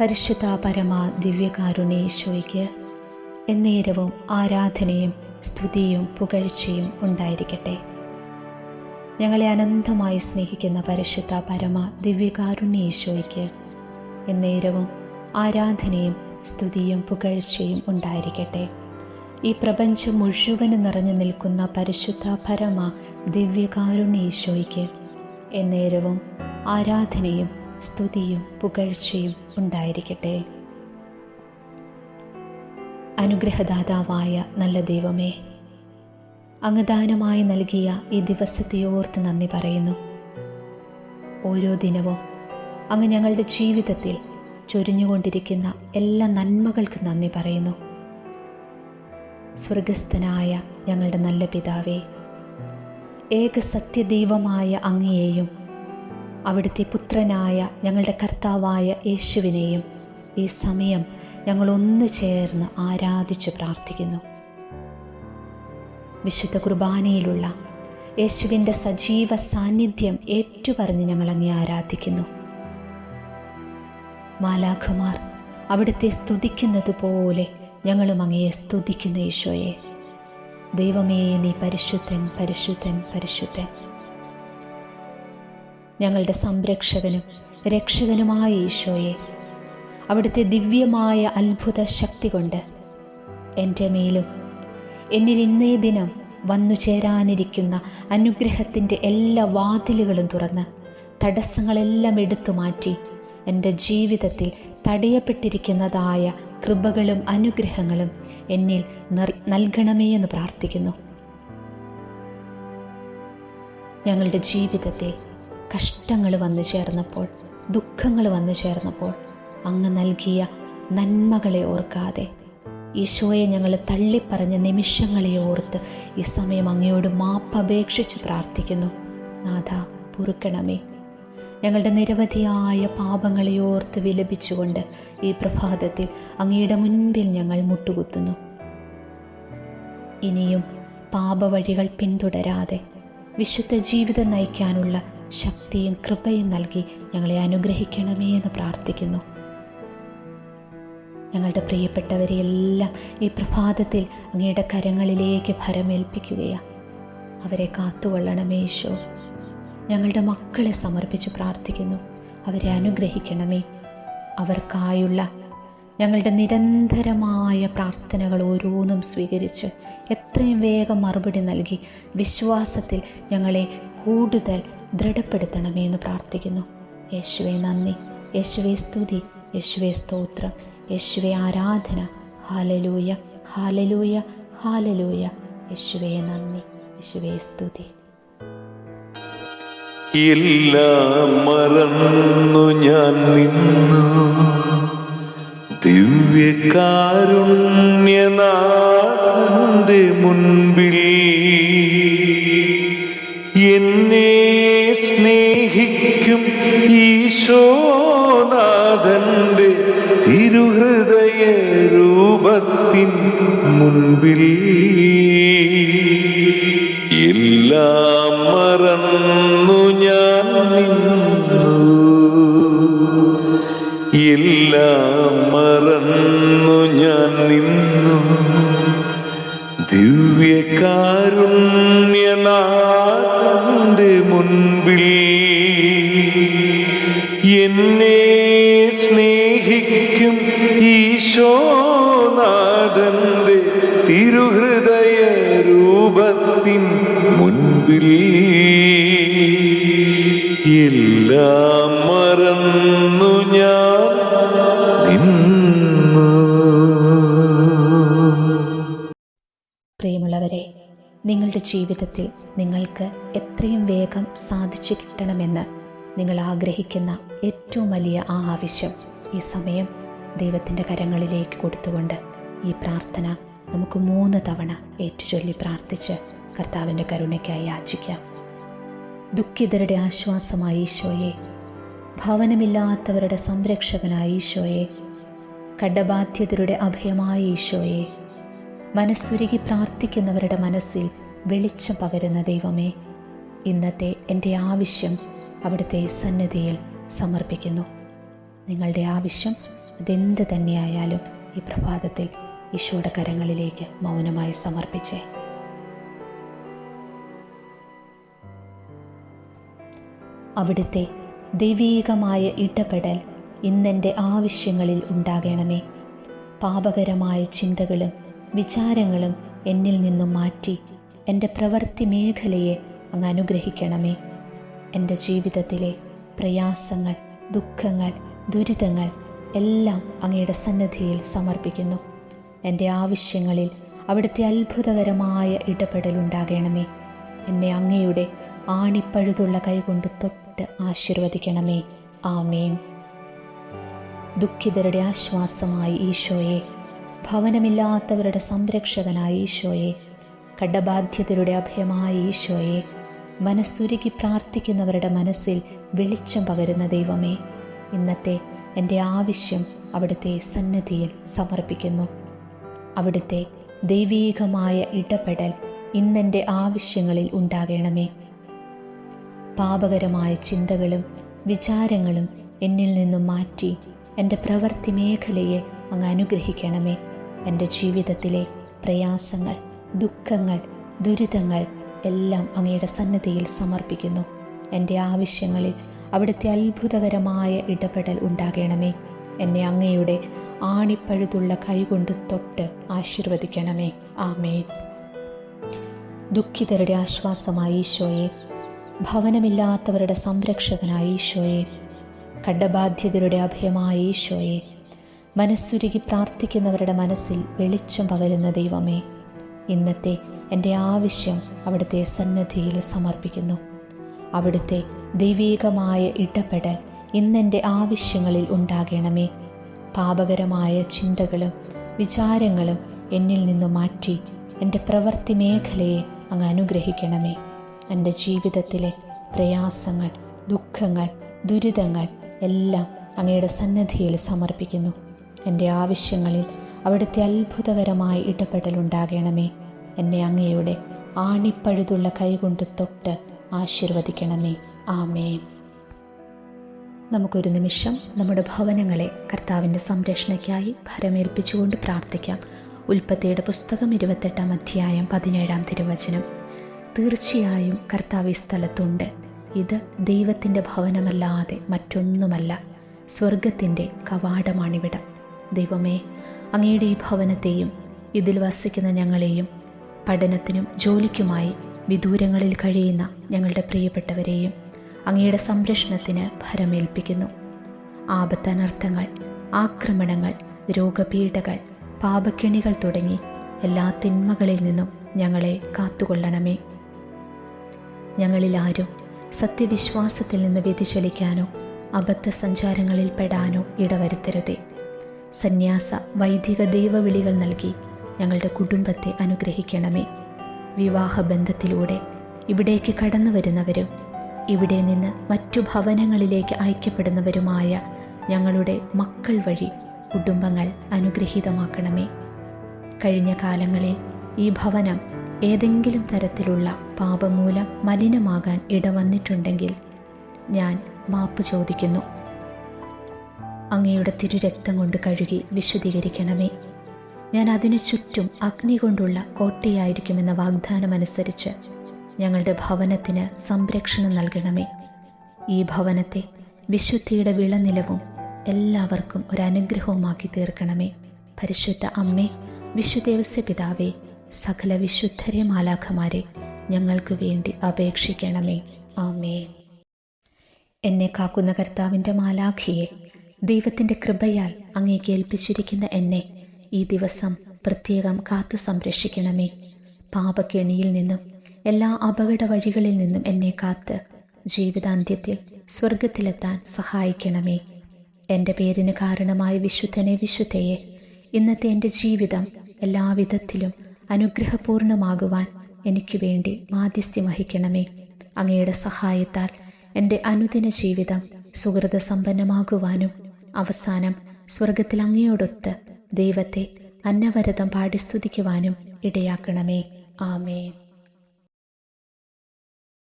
പരിശുദ്ധ പരമ ദിവ്യകാരുണീശോയ്ക്ക് എന്നേരവും ആരാധനയും സ്തുതിയും പുകഴ്ചയും ഉണ്ടായിരിക്കട്ടെ. ഞങ്ങളെ അനന്തമായി സ്നേഹിക്കുന്ന പരിശുദ്ധ പരമ ദിവ്യകാരുണ്യേശോയ്ക്ക് എന്നേരവും ആരാധനയും സ്തുതിയും പുകഴ്ചയും ഉണ്ടായിരിക്കട്ടെ. ഈ പ്രപഞ്ചം മുഴുവൻ നിറഞ്ഞു നിൽക്കുന്ന പരിശുദ്ധ പരമ ദിവ്യകാരുണ്യേശോയ്ക്ക് എന്നേരവും ആരാധനയും സ്തുതിയും പുകഴ്ചയും ഉണ്ടായിരിക്കട്ടെ. അനുഗ്രഹദാതാവായ നല്ല ദൈവമേ അങ്ങ് ദാനമായി നൽകിയ ഈ ദിവസത്തെ ഓർത്ത് നന്ദി പറയുന്നു. ഓരോ ദിനവും അങ്ങ് ഞങ്ങളുടെ ജീവിതത്തിൽ ചൊരിഞ്ഞുകൊണ്ടിരിക്കുന്ന എല്ലാ നന്മകൾക്ക് നന്ദി പറയുന്നു. സ്വർഗസ്ഥനായ ഞങ്ങളുടെ നല്ല പിതാവേ ഏക സത്യദൈവമായ അങ്ങയെയും അവിടുത്തെ പുത്രനായ ഞങ്ങളുടെ കർത്താവായ യേശുവിനെയും ഈ സമയം ഞങ്ങൾ ഒന്നു ചേർന്ന് ആരാധിച്ച് പ്രാർത്ഥിക്കുന്നു. വിശുദ്ധ കുർബാനയിലുള്ള യേശുവിന്റെ സജീവ സാന്നിധ്യം ഏറ്റുപറഞ്ഞ് ഞങ്ങൾ അങ്ങേ ആരാധിക്കുന്നു. മാലാഖുമാർ അവിടുത്തെ സ്തുതിക്കുന്നത് പോലെ ഞങ്ങളും അങ്ങയെ സ്തുതിക്കുന്ന ഈശോയെ. ദൈവമേ നീ പരിശുദ്ധൻ പരിശുദ്ധൻ പരിശുദ്ധൻ. ഞങ്ങളുടെ സംരക്ഷകനും രക്ഷകനുമായ ഈശോയെ അവിടുത്തെ ദിവ്യമായ അത്ഭുത ശക്തി കൊണ്ട് എന്റെ മേലും എന്നിൽ ഇന്നേ ദിനം വന്നു ചേരാനിരിക്കുന്ന അനുഗ്രഹത്തിന്റെ എല്ലാ വാതിലുകളും തുറന്ന് തടസ്സങ്ങളെല്ലാം എടുത്തു മാറ്റി എന്റെ ജീവിതത്തിൽ തടയപ്പെട്ടിരിക്കുന്നതായ കൃപകളും അനുഗ്രഹങ്ങളും എന്നിൽ നൽകണമേ എന്ന് പ്രാർത്ഥിക്കുന്നു. ഞങ്ങളുടെ ജീവിതത്തിൽ കഷ്ടങ്ങൾ വന്നു ചേർന്നപ്പോൾ ദുഃഖങ്ങൾ വന്നു ചേർന്നപ്പോൾ അങ്ങ് നൽകിയ നന്മകളെ ഓർക്കാതെ ഈശോയെ ഞങ്ങൾ തള്ളിപ്പറഞ്ഞ നിമിഷങ്ങളെ ഓർത്ത് ഈ സമയം അങ്ങയോട് മാപ്പപേക്ഷിച്ച് പ്രാർത്ഥിക്കുന്നു. നാഥ പൊറുക്കണമേ. ഞങ്ങളുടെ നിരവധിയായ പാപങ്ങളെ ഓർത്ത് വിലപിച്ചുകൊണ്ട് ഈ പ്രഭാതത്തിൽ അങ്ങയുടെ മുൻപിൽ ഞങ്ങൾ മുട്ടുകുത്തുന്നു. ഇനിയും പാപവഴികൾ പിന്തുടരാതെ വിശുദ്ധ ജീവിതം നയിക്കാനുള്ള ശക്തിയും കൃപയും നൽകി ഞങ്ങളെ അനുഗ്രഹിക്കണമേ എന്ന് പ്രാർത്ഥിക്കുന്നു. ഞങ്ങളുടെ പ്രിയപ്പെട്ടവരെ എല്ലാം ഈ പ്രഭാതത്തിൽ അങ്ങയുടെ കരങ്ങളിലേക്ക് ഭരമേൽപ്പിക്കുകയാണ് അവരെ കാത്തുകൊള്ളണമേ ഈശോ. ഞങ്ങളുടെ മക്കളെ സമർപ്പിച്ച് പ്രാർത്ഥിക്കുന്നു. അവരെ അനുഗ്രഹിക്കണമേ. അവർക്കായുള്ള ഞങ്ങളുടെ നിരന്തരമായ പ്രാർത്ഥനകൾ ഓരോന്നും സ്വീകരിച്ച് എത്രയും വേഗം മറുപടി നൽകി വിശ്വാസത്തിൽ ഞങ്ങളെ കൂടുതൽ ദൃഢപ്പെടുത്തണമേ എന്ന് പ്രാർത്ഥിക്കുന്നു. യേശുവെ നന്ദി. യേശുവെ സ്തുതി. യേശുവെ സ്തോത്രം. യേശുവെ ആരാധന. ഹാലലൂയ. ഹാലലൂയ. ഹാലലൂയ. യേശുവെ നന്ദി. യേശുവെ സ്തുതി. മറന്നു ഞാൻ നിന്നു. ദിവ്യകാരുണ്യനാഥന്റെ മുൻപിൽ. എന്നെ സ്നേഹിക്കും ഈശോനാഥന്റെ തിരുഹൃദയ രൂപത്തിൻ മുൻപിൽ. എല്ലാം മറന്നു ഞാൻ നിന്നു. എല്ലാം മറന്നു ഞാൻ നിന്നു. ദിവ്യകാരുണ്യനാ മുൻപിൽ. എന്നെ സ്നേഹിക്കും ഈശോനാഥന്റെ തിരുഹൃദയ രൂപത്തിൻ മുൻപിൽ. എല്ലാം മറന്നു ഞാൻ പ്രിയമുള്ളവരെ നിങ്ങളുടെ ജീവിതത്തിൽ നിങ്ങൾക്ക് എത്രയും വേഗം സാധിച്ചു കിട്ടണമെന്ന് നിങ്ങൾ ആഗ്രഹിക്കുന്ന ഏറ്റവും വലിയ ആ ആവശ്യം ഈ സമയം ദൈവത്തിന്റെ കരങ്ങളിലേക്ക് കൊടുത്തുകൊണ്ട് ഈ പ്രാർത്ഥന നമുക്ക് മൂന്ന് തവണ ഏറ്റുചൊല്ലി പ്രാർത്ഥിച്ച് കർത്താവിന്റെ കരുണയ്ക്കായി യാചിക്കാം. ദുഃഖിതരുടെ ആശ്വാസമായി ഈശോയെ ഭവനമില്ലാത്തവരുടെ സംരക്ഷകനായ ഈശോയെ കടബാധ്യതരുടെ അഭയമായ ഈശോയെ മനസ്സുരുകി പ്രാർത്ഥിക്കുന്നവരുടെ മനസ്സിൽ വെളിച്ചം പകരുന്ന ദൈവമേ ഇന്നത്തെ എന്റെ ആവശ്യം അവിടുത്തെ സന്നദ്ധിയിൽ സമർപ്പിക്കുന്നു. നിങ്ങളുടെ ആവശ്യം അതെന്ത് തന്നെയായാലും ഈ പ്രഭാതത്തിൽ ഈശോയുടെ കരങ്ങളിലേക്ക് മൗനമായി സമർപ്പിച്ചേ. അവിടുത്തെ ദൈവീകമായ ഇടപെടൽ ഇന്നെന്റെ ആവശ്യങ്ങളിൽ ഉണ്ടാകണമേ. പാപകരമായ ചിന്തകളും വിചാരങ്ങളും എന്നിൽ നിന്നും മാറ്റി എന്റെ പ്രവൃത്തി മേഖലയെ അങ്ങ് അനുഗ്രഹിക്കണമേ. എന്റെ ജീവിതത്തിലെ പ്രയാസങ്ങൾ ദുഃഖങ്ങൾ ദുരിതങ്ങൾ എല്ലാം അങ്ങയുടെ സന്നദ്ധിയിൽ സമർപ്പിക്കുന്നു. എന്റെ ആവശ്യങ്ങളിൽ അവിടുത്തെ അത്ഭുതകരമായ ഇടപെടലുണ്ടാകണമേ എന്നെ അങ്ങയുടെ ആണിപ്പഴുതുള്ള കൈകൊണ്ട് തൊട്ട് ആശീർവദിക്കണമേ. ആമേൻ. ദുഃഖിതരുടെ ആശ്വാസമായി ഈശോയെ ഭവനമില്ലാത്തവരുടെ സംരക്ഷകനായ ഈശോയെ കടബാധ്യതരുടെ അഭയമായ ഈശോയെ മനസ്സുരുകി പ്രാർത്ഥിക്കുന്നവരുടെ മനസ്സിൽ വെളിച്ചം പകരുന്ന ദൈവമേ ഇന്നത്തെ എന്റെ ആവശ്യം അവിടുത്തെ സന്നദ്ധിയിൽ സമർപ്പിക്കുന്നു. അവിടുത്തെ ദൈവീകമായ ഇടപെടൽ ഇന്നെന്റെ ആവശ്യങ്ങളിൽ ഉണ്ടാകണമേ. പാപകരമായ ചിന്തകളും വിചാരങ്ങളും എന്നിൽ നിന്നും മാറ്റി എന്റെ പ്രവൃത്തി മേഖലയെ അങ്ങ് അനുഗ്രഹിക്കണമേ. എന്റെ ജീവിതത്തിലെ പ്രയാസങ്ങൾ ദുഃഖങ്ങൾ ദുരിതങ്ങൾ എല്ലാം അങ്ങയുടെ സന്നദ്ധിയിൽ സമർപ്പിക്കുന്നു. എന്റെ ആവശ്യങ്ങളിൽ അവിടുത്തെ അത്ഭുതകരമായ ഇടപെടൽ ഉണ്ടാകണമേ. എന്നെ അങ്ങയുടെ ആണിപ്പഴുതുള്ള കൈകൊണ്ട് തൊട്ട് ആശീർവദിക്കണമേ. ആമേ ദുഃഖിതരുടെ ആശ്വാസമായി ഈശോയെ ഭവനമില്ലാത്തവരുടെ സംരക്ഷകനായ ഈശോയെ കണ്ടബാധ്യതരുടെ അഭയമായ ഈശോയെ മനസ്സുരുകി പ്രാർത്ഥിക്കുന്നവരുടെ മനസ്സിൽ വെളിച്ചം പകരുന്ന ദൈവമേ ഇന്നത്തെ എന്റെ ആവശ്യം അവിടുത്തെ സന്നദ്ധിയിൽ സമർപ്പിക്കുന്നു. അവിടുത്തെ ദൈവീകമായ ഇടപെടൽ ഇന്നെന്റെ ആവശ്യങ്ങളിൽ ഉണ്ടാകണമേ. പാപകരമായ ചിന്തകളും വിചാരങ്ങളും എന്നിൽ നിന്ന് മാറ്റി എന്റെ പ്രവൃത്തി മേഖലയെ അങ്ങ് അനുഗ്രഹിക്കണമേ. എന്റെ ജീവിതത്തിലെ പ്രയാസങ്ങൾ ദുഃഖങ്ങൾ ദുരിതങ്ങൾ എല്ലാം അങ്ങയുടെ സന്നദ്ധിയിൽ സമർപ്പിക്കുന്നു. എന്റെ ആവശ്യങ്ങളിൽ അവിടുത്തെ അത്ഭുതകരമായ ഇടപെടൽ ഉണ്ടാകണമേ. എന്നെ അങ്ങയുടെ ആണിപ്പഴുതുള്ള കൈകൊണ്ട് തൊട്ട് ആശീർവദിക്കണമേ. ആമേൻ. നമുക്കൊരു നിമിഷം നമ്മുടെ ഭവനങ്ങളെ കർത്താവിന്റെ സംരക്ഷണയ്ക്കായി ഭരമേൽപ്പിച്ചുകൊണ്ട് പ്രാർത്ഥിക്കാം. ഉൽപ്പത്തിയുടെ പുസ്തകം ഇരുപത്തെട്ടാം അധ്യായം പതിനേഴാം തിരുവചനം. തീർച്ചയായും കർത്താവ് ഈ സ്ഥലത്തുണ്ട്. ഇത് ദൈവത്തിന്റെ ഭവനമല്ലാതെ മറ്റൊന്നുമല്ല. സ്വർഗത്തിന്റെ കവാടമാണിവിടം. ദൈവമേ അങ്ങയുടെ ഈ ഭവനത്തെയും ഇതിൽ വസിക്കുന്ന ഞങ്ങളെയും പഠനത്തിനും ജോലിക്കുമായി വിദൂരങ്ങളിൽ കഴിയുന്ന ഞങ്ങളുടെ പ്രിയപ്പെട്ടവരെയും അങ്ങയുടെ സംരക്ഷണത്തിന് ഭരമേൽപ്പിക്കുന്നു. ആപത്തനർത്ഥങ്ങൾ ആക്രമണങ്ങൾ രോഗപീഠകൾ പാപക്കെണികൾ തുടങ്ങി എല്ലാ തിന്മകളിൽ നിന്നും ഞങ്ങളെ കാത്തുകൊള്ളണമേ. ഞങ്ങളിൽ ആരും സത്യവിശ്വാസത്തിൽ നിന്ന് വ്യതിചലിക്കാനോ അബദ്ധ സഞ്ചാരങ്ങളിൽ പെടാനോ ഇടവരുത്തരുതേ. സന്യാസ വൈദിക ദൈവവിളികൾ നൽകി ഞങ്ങളുടെ കുടുംബത്തെ അനുഗ്രഹിക്കണമേ. വിവാഹ വിവാഹബന്ധത്തിലൂടെ ഇവിടേക്ക് കടന്നു വരുന്നവരും ഇവിടെ നിന്ന് മറ്റു ഭവനങ്ങളിലേക്ക് അയക്കപ്പെടുന്നവരുമായ ഞങ്ങളുടെ മക്കൾ വഴി കുടുംബങ്ങൾ അനുഗ്രഹീതമാക്കണമേ. കഴിഞ്ഞ കാലങ്ങളിൽ ഈ ഭവനം ഏതെങ്കിലും തരത്തിലുള്ള പാപമൂലം മലിനമാകാൻ ഇടവന്നിട്ടുണ്ടെങ്കിൽ ഞാൻ മാപ്പ് ചോദിക്കുന്നു. അങ്ങയുടെ തിരുരക്തം കൊണ്ട് കഴുകി വിശുദ്ധീകരിക്കണമേ. ഞാൻ അതിനു ചുറ്റും അഗ്നി കൊണ്ടുള്ള കോട്ടയായിരിക്കുമെന്ന വാഗ്ദാനമനുസരിച്ച് ഞങ്ങളുടെ ഭവനത്തിന് സംരക്ഷണം നൽകണമേ. ഈ ഭവനത്തെ വിശുദ്ധിയുടെ വിളനിലവും എല്ലാവർക്കും ഒരു അനുഗ്രഹവുമാക്കി തീർക്കണമേ. പരിശുദ്ധ അമ്മേ വിശുദേവസ്യ പിതാവേ സകല വിശുദ്ധരെ മാലാഖമാരെ ഞങ്ങൾക്ക് വേണ്ടി അപേക്ഷിക്കണമേ. ആമേ എന്നെ കാക്കുന്ന കർത്താവിന്റെ മാലാഖിയെ ദൈവത്തിന്റെ കൃപയാൽ അങ്ങേക്ക് ഏൽപ്പിച്ചിരിക്കുന്ന എന്നെ ഈ ദിവസം പ്രത്യേകം കാത്തു സംരക്ഷിക്കണമേ. പാപക്കെണിയിൽ നിന്നും എല്ലാ അപകട വഴികളിൽ നിന്നും എന്നെ കാത്ത് ജീവിതാന്ത്യത്തിൽ സ്വർഗത്തിലെത്താൻ സഹായിക്കണമേ. എന്റെ പേരിന് കാരണമായ വിശുദ്ധനെ വിശുദ്ധയെ ഇന്നത്തെ എന്റെ ജീവിതം എല്ലാവിധത്തിലും അനുഗ്രഹപൂർണമാകുവാൻ എനിക്ക് വേണ്ടി മാധ്യസ്ഥ്യം വഹിക്കണമേ. അങ്ങയുടെ സഹായത്താൽ എന്റെ അനുദിന ജീവിതം സുഹൃത സമ്പന്നമാകുവാനും അവസാനം സ്വർഗത്തിൽ അങ്ങയോടൊത്ത് ദൈവത്തെ അന്നവരതം പാടി സ്തുതിക്കുവാനും ഇടയാക്കണമേ. ആമേൻ.